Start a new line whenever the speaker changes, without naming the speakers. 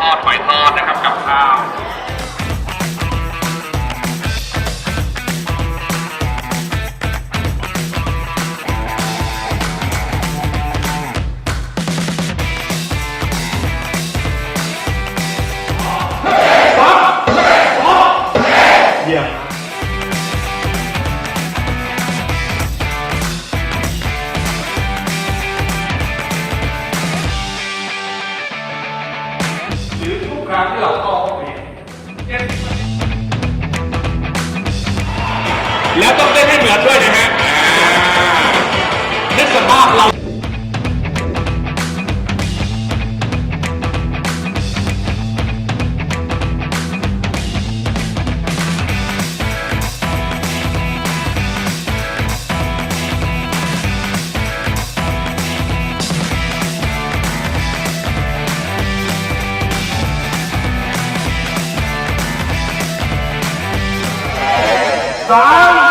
ทอ รือทุกครั้งที่เราเข้าห้องเรียนเช่น
แล้วต้องเต้นให้เหมือนด้วยนะฮะอ่านึกสภาพเรา
掌